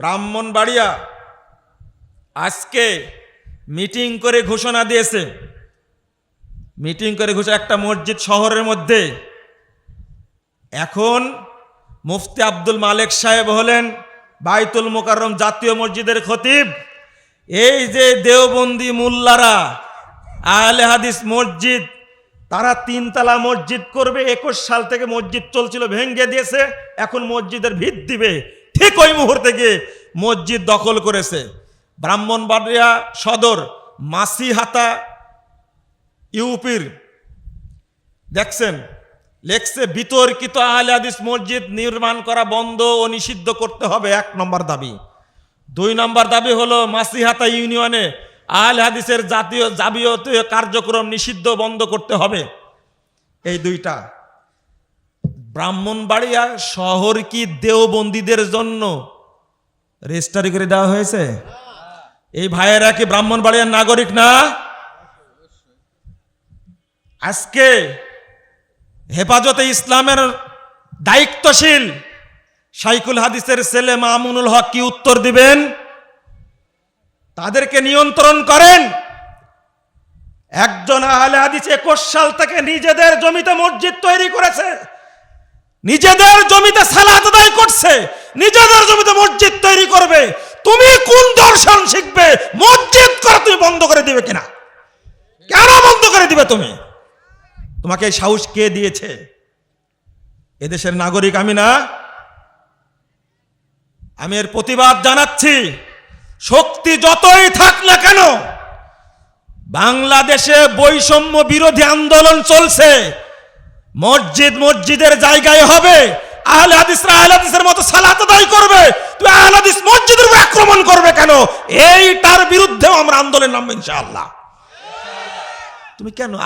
ব্রাহ্মণবাড়িয়া আজকে মিটিং করে ঘোষণা দিয়েছে। মিটিং করে ঘোষণা, একটা মসজিদ শহরের মধ্যে। এখন মুফতি আব্দুল মালেক সাহেব হলেন বাইতুল মোকাররম জাতীয় মসজিদের খতিব। এই যে দেওবন্দি মোল্লারা, আহলে হাদিস মসজিদ, তারা তিনতলা মসজিদ করবে। একুশ সাল থেকে মসজিদ চলছিল ভেঙ্গে দিয়েছে। এখন মসজিদের ভিত দিবে। ঠিক ওই মুহূর্তে গিয়ে মসজিদ দখল করেছে। ব্রাহ্মণবাড়িয়া সদর মাসিহাতা ইউপির। দেখছেন, লেখছে, বিতর্কিত আহলে হাদিস মসজিদ নির্মাণ করা বন্ধ ও নিষিদ্ধ করতে হবে। এক নম্বর দাবি। দুই নম্বর দাবি হলো, মাসিহাতা ইউনিয়নে আহলে হাদিসের জাতীয় যাবতীয় কার্যক্রম নিষিদ্ধ বন্ধ করতে হবে। এই দুইটা। ব্রাহ্মণবাড়িয়া শহর কি দেওবন্দীদের জন্য রেজিস্টারি করে দেওয়া হয়েছে? এই ভাইয়েরা কি ব্রাহ্মণবাড়িয়ার নাগরিক না? আজকে হেফাজতে ইসলামের দায়িত্বশীল সাইকুল হাদিসের ছেলে মামুনুল হক কি উত্তর দিবেন? তাদেরকে নিয়ন্ত্রণ করেন। একজন আহলে হাদিস একুশ সাল থেকে নিজেদের জমিতে মসজিদ তৈরি করেছে। নিজেদের জমিতে সালাত আদায় করছে, নিজেদের জমিতে মসজিদ তৈরি করবে। তুমি কোন দর্শন শিখবে? মসজিদ করে তুমি বন্ধ করে দিবে কিনা? কেন বন্ধ করে দিবে তুমি? তোমাকে সাহস কে দিয়েছে? এদেশের নাগরিক আমি না। আমি এর প্রতিবাদ জানাচ্ছি। শক্তি যতই থাক না কেন, বাংলাদেশে বৈষম্য বিরোধী আন্দোলন চলছে। মসজিদ মসজিদের জায়গায় হবে। মতো সালাত করবে। তুমি মসজিদের আক্রমণ করবে কেন? এইটার বিরুদ্ধেও তুমি কেন?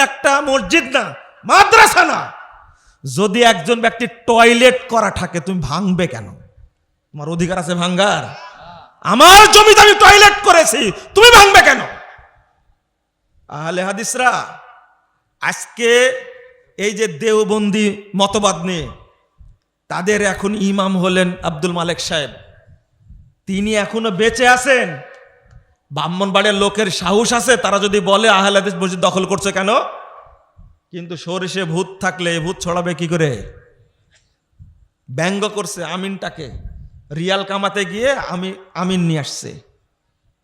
একটা মসজিদ না, মাদ্রাসা না। যদি একজন ব্যক্তি টয়লেট করা থাকে, তুমি ভাঙবে কেন? তোমার অধিকার আছে ভাঙ্গার? আমার জমিতে আমি টয়লেট করেছি, তুমি ভাঙবে কেন? আহলে হাদিসরা, আজকে এই যে দেওবন্দি মতবাদ নিয়ে, তাদের এখন ইমাম হলেন আব্দুল মালেক সাহেব। তিনি এখনও বেঁচে আছেন। ব্রাহ্মণবাড়ির লোকের সাহস আছে, তারা যদি বলে আহলে হাদিস মসজিদ দখল করছে কেন? কিন্তু সরিষে ভূত থাকলে ভূত ছড়াবে কি করে? ব্যঙ্গ করছে আমিনটাকে। রিয়াল কামাতে গিয়ে আমি আমিন নিয়ে আসছে।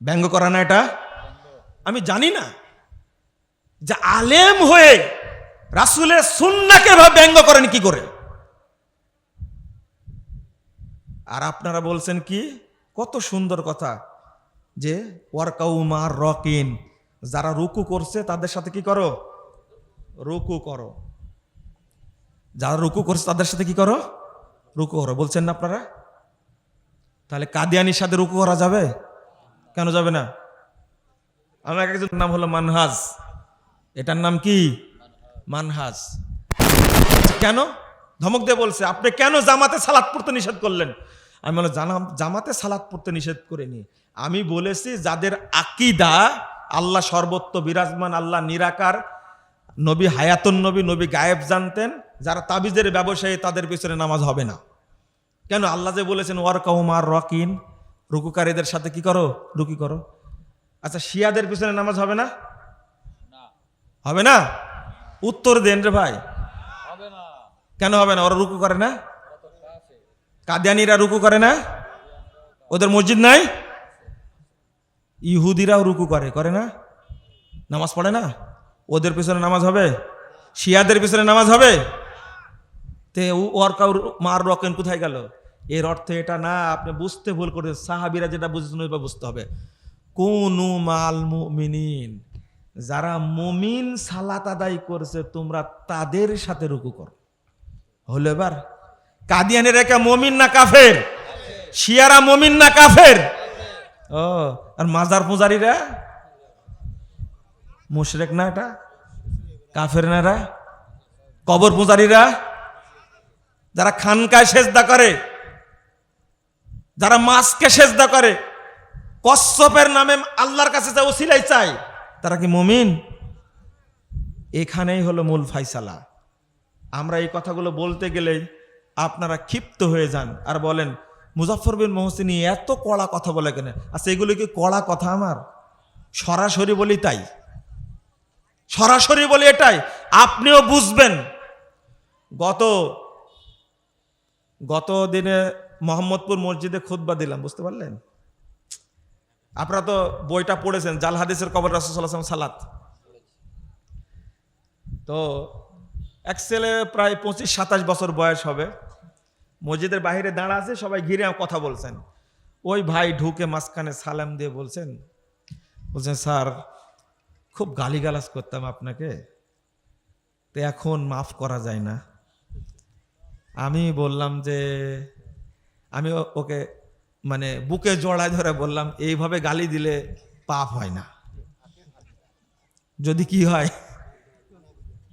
ব্যঙ্গ করা না এটা? আমি জানি না। যে আলেম হয়ে রাসুলের সুন্নাকে ভাবে ব্যঙ্গ করেন কি করে? আর আপনারা বলছেন কি? কত সুন্দর কথা যে ওয়ার্কাউমার রকিন, যারা রুকু করছে তাদের সাথে কি করো? রুকু করো। যারা রুকু করছে তাদের সাথে কি করো? রুকু করো। বলছেন না আপনারা? তাহলে কাদিয়ানির সাথে রুকু করা যাবে? কেন যাবে না? আমার একজনের নাম হলো মানহাজ। এটার নাম কি? মানহাজ। কেন? ধমক দিয়ে বলছে আপনি কেন জামাতে সালাদ পড়তে নিষেধ করলেন? আমি জানাম জামাতে সালাদ পড়তে নিষেধ করিনি। আমি বলেছি যাদের আকিদা আল্লাহ সর্বত্র বিরাজমান আল্লাহ নিরাকার নবী হায়াতুন নবী নবী গায়েব জানতেন যারা তাবিজের ব্যবসায়ী তাদের পিছনে নামাজ হবে না। কেন? আল্লাহ যে বলেছেন ওয়ার কাউমার রকিন। রুকুকারীদের সাথে কি করো? রুকি করো। আচ্ছা শিয়াদের পিছনে নামাজ হবে না। হবে না? উত্তর দেন রে ভাই। কেন হবে না? ওরা রুকু করে না? কাদিয়ানিরা রুকু করে না? ওদের মসজিদ নাই? ইহুদিরাও রুকু করে করে না? নামাজ পড়ে না? ওদের পিছনে নামাজ হবে? শিয়াদের পিছনে নামাজ হবে? তে ওর কাউর মার রকেন কোথায় গেল? এর অর্থ এটা না আপনি বুঝতে ভুল করে সাহাবিরা যেটা ওইভাবে বুঝতে হবে। কোনু মাল মুমিনিন। যারা মুমিন সালাত আদায় করছে, তোমরা তাদের সাথে রুকু করো। হলো এবার কাদিয়ানের একা মমিন না কাফের? শিয়ারা মমিন না কাফের? ও, আর মাজার পূজারীরা? মুশরেক না এটা? কাফের না এরা? কবর পূজারীরা? যারা খানকায় সেজদা করে, যারা মাছকে সেজদা করে কশ্যপের নামে আল্লাহর কাছে যা ওসিলাই চায় তারা কি মমিন? এখানেই হলো মূল ফাইসালা। আমরা এই কথাগুলো বলতে গেলেই আপনারা ক্ষিপ্ত হয়ে যান আর বলেন মুজাফর বিন মোহসিনী এত কড়া কথা বলে কেন? আচ্ছা এগুলো কি কড়া কথা আমার? সরাসরি বলি তাই। সরাসরি বলি এটাই, আপনিও বুঝবেন। গত গত দিনে মোহাম্মদপুর মসজিদে খুতবা দিলাম, বুঝতে পারলেন? আপনারা তো বইটা পড়েছেন, জাল হাদিসের কবর রাসুসাল্লাম সালাত। তো এক ছেলে প্রায় পঁচিশ, সাতাশ বছর বয়স হবে। মসজিদের বাইরে দাঁড়া আছে, সবাই ঘিরে কথা বলছেন। ওই ভাই ঢুকে মাঝখানে সালাম দিয়ে বলছেন বলছেন, স্যার, খুব গালিগালাজ করতাম আপনাকে, তো এখন মাফ করা যায় না। আমি বললাম যে, আমি ওকে মানে বুকে জড়ায় ধরে বললাম, এইভাবে গালি দিলে পাপ হয় না। যদি কি হয়,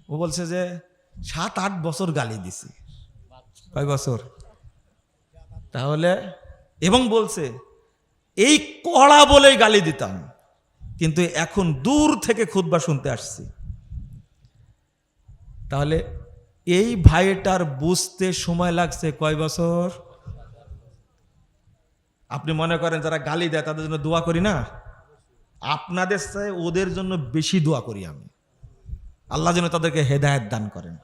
ও বলছে যে, সাত, আট বছর গালি দিছি। কয় বছর? তাহলে, এবং বলছে, এই কড়া বলেই গালি দিতাম, কিন্তু এখন দূর থেকে খুদবা শুনতে আসছি। তাহলে এই ভাইটার বুঝতে সময় লাগছে কয় বছর? আপনি মনে করেন যারা গালি দেয়, তাদের জন্য দোয়া করি না? আপনাদের চেয়ে ওদের জন্য বেশি দোয়া করি আমি। আল্লাহ যেন তাদেরকে হেদায়েত দান করেন।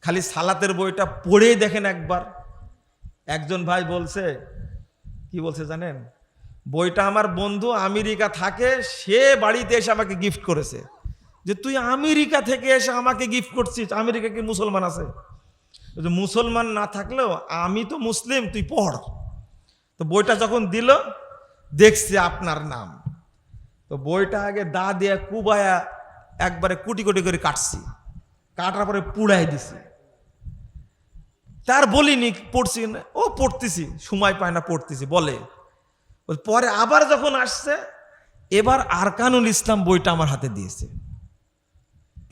খালি সালাতের বইটা পড়েই দেখেন একবার। একজন ভাই বলছে, কি বলছে জানেন? বইটা আমার বন্ধু আমেরিকা থাকে, সে বাড়িতে এসে আমাকে গিফট করেছে। যে তুই আমেরিকা থেকে এসে আমাকে গিফট করছিস, আমেরিকা কি মুসলমান আছে? মুসলমান না থাকলেও আমি তো মুসলিম, তুই পড়। তো বইটা যখন দিল, দেখছি আপনার নাম। তো বইটা আগে দা দিয়ে কুবায়া একবারে কুটি কুটি করে কাটছি। কাটার পরে পুড়াই দিছি। তার বলিনি, পড়ছি না। ও পড়তেছি, সময় পায় না, পড়তেছি বলে, পরে আবার যখন আসছে, এবার আরকানুল ইসলাম বইটা আমার হাতে দিয়েছে।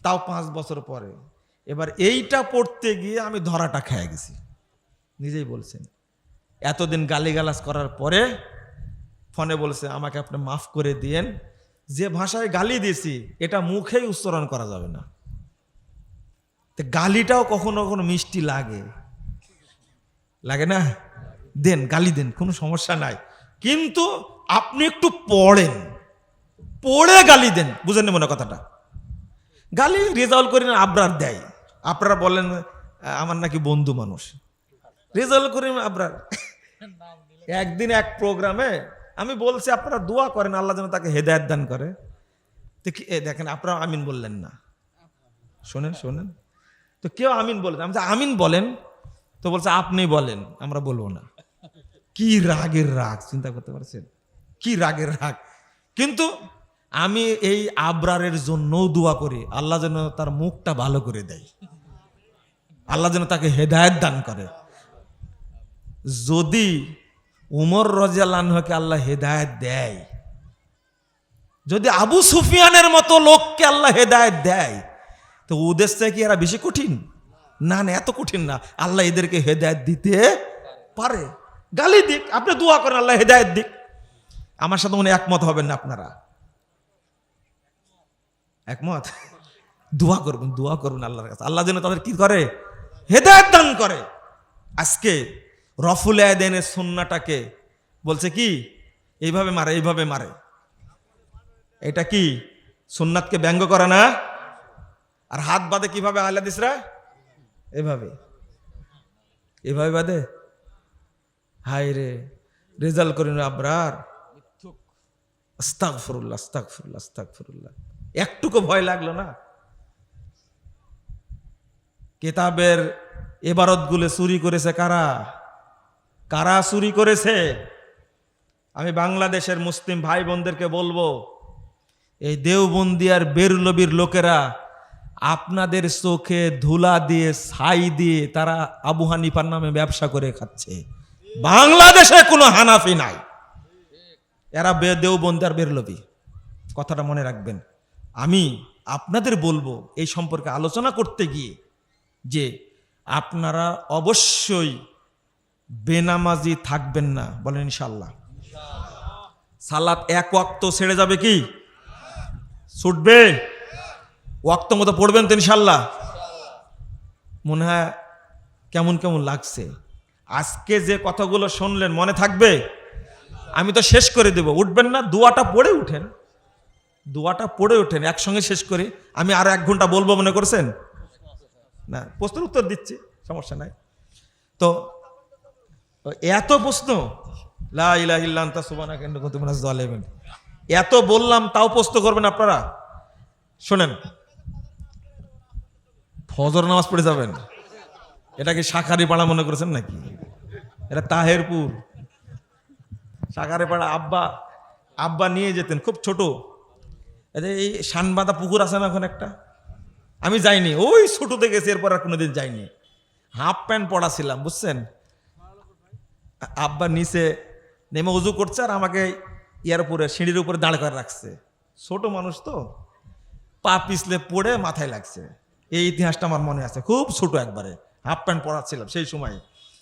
তাও পাঁচ বছর পরে। এবার এইটা পড়তে গিয়ে আমি ধরাটা খেয়ে গেছি। নিজেই বলছেন। এতদিন গালিগালাজ করার পরে ফোনে বলছে, আমাকে আপনি মাফ করে দিয়েন। যে ভাষায় গালি দিয়েছি, এটা মুখেই উচ্চারণ করা যাবে না। তো গালিটাও কখনো কখনো মিষ্টি লাগে। লাগে না? দেন, গালি দেন, কোনো সমস্যা নাই। কিন্তু আপনি একটু পড়েন। পড়ে গালি দেন বুঝেন মনে কথাটা? গালি রেজাল্ট করি না আবরার দেয়। আপনারা বলেন আমার নাকি বন্ধু মানুষ। রেজাল্ট করিম আপনার একদিন এক প্রোগ্রামে আমি বলছি, আপনারা দোয়া করেন, আল্লাহ যেন তাকে হেদায়ত দান করে। দেখি দেখেন, আপনারা আমিন বললেন না। শোনেন শোনেন। তো কেউ আমিন বলেন, আমি আমিন বলেন। তো বলছে, আপনি বলেন, আমরা বলব না। কি রাগের রাগ, চিন্তা করতে পারছেন? কি রাগের রাগ। কিন্তু আমি এই আবরারের জন্যও দোয়া করি, আল্লাহ যেন তার মুখটা ভালো করে দেয়। আল্লাহ যেন তাকে হেদায়েত দান করে। যদি উমর রাজিয়াল্লাহকে আল্লাহ হেদায়েত দেয়, যদি আবু সুফিয়ানের মতো লোককে আল্লাহ হেদায়েত দেয়, তো ওদের থেকে এরা বেশি কঠিন? না না, এত কঠিন না। আল্লাহ এদেরকে হেদায়েত দিতে পারে। গালি দিক, আপনি দোয়া করেন, আল্লাহ হেদায়েত দিক। আমার সাথে মনে একমত হবেন না আপনারা। একমত? দোয়া করবেন দোয়া করবেন আল্লাহর কাছে। আল্লাহ যেন তাদের কি করে? হেদায়ত দান করে। আজকে রফুল আয়দেনের সন্নাটাকে বলছে কি? এইভাবে মারে এইভাবে মারে। এটা কি? সুন্নাতকে ব্যঙ্গ করে না? আর হাত বাঁধে কীভাবে আহলাদিসরা এভাবে। এভাবে বাদে হাই রে রেজাল্ট করিন আবরার? আস্তাক ফরুল্লাহ আস্তাক ফরুল্লাহ আস্তাক ফরুল্লাহ একটুকু ভয় লাগল না? কেতাবের এবারতগুলো চুরি করেছে কারা? কারা চুরি করেছে? আমি বাংলাদেশের মুসলিম ভাই বোনদেরকে বলব, এই দেওবন্দি আর বেরলবির লোকেরা আপনাদের চোখে ধুলা দিয়ে, ছাই দিয়ে তারা আবু হানিফার নামে ব্যবসা করে খাচ্ছে। বাংলাদেশে কোনো হানাফি নাই। এরা দেওবন্দি আর বেরলবি। কথাটা মনে রাখবেন। আমি আপনাদের বলব এই সম্পর্কে আলোচনা করতে গিয়ে যে আপনারা অবশ্যই বেনামাজি থাকবেন না, বলেন ইনশাল্লাহ সালাত এক ওয়াক্ত ছেড়ে যাবে কি? ছুটবে? ওয়াক্ত মতো পড়বেন তো ইনশাল্লাহ মনে হয় কেমন কেমন লাগছে। আজকে যে কথাগুলো শুনলেন মনে থাকবে? আমি তো শেষ করে দেব। উঠবেন না, দুয়াটা পড়ে উঠেন। দুয়াটা পড়ে ওঠেন, একসঙ্গে শেষ করে। আমি আরও এক ঘণ্টা বলব মনে করছেন? না, প্রশ্নের উত্তর দিচ্ছি, সমস্যা নাই। তো এত প্রশ্ন, লা ইলাহা ইল্লা আনতা সুবহানাকা ইন্নী কুনতু মিনাজ জালিমিন এত বললাম, তাও প্রশ্ন করবেন আপনারা? শোনেন, ফজর নামাজ পড়ে যাবেন। এটা কি শাখারি পাড়া মনে করেছেন নাকি? এটা তাহেরপুর। শাখারি পাড়া আব্বা আব্বা নিয়ে যেতেন, খুব ছোট। এই শানবাঁধা পুকুর আছে না এখন একটা? আমি যাইনি, ওই ছোটতে গেছি, এরপর আর কোনোদিন যাইনি। হাফ প্যান্ট পড়া ছিলাম বুঝছেন? আব্বা নিচে নেমে উজু করছে আর আমাকে ইয়ার উপরে, সিঁড়ির উপরে দাঁড় করে রাখছে। ছোট মানুষ তো, পা পিছলে পড়ে মাথায় লাগছে। এই ইতিহাসটা আমার মনে আছে, খুব ছোট একবারে, হাফ প্যান্ট পরা ছিলাম সেই সময়।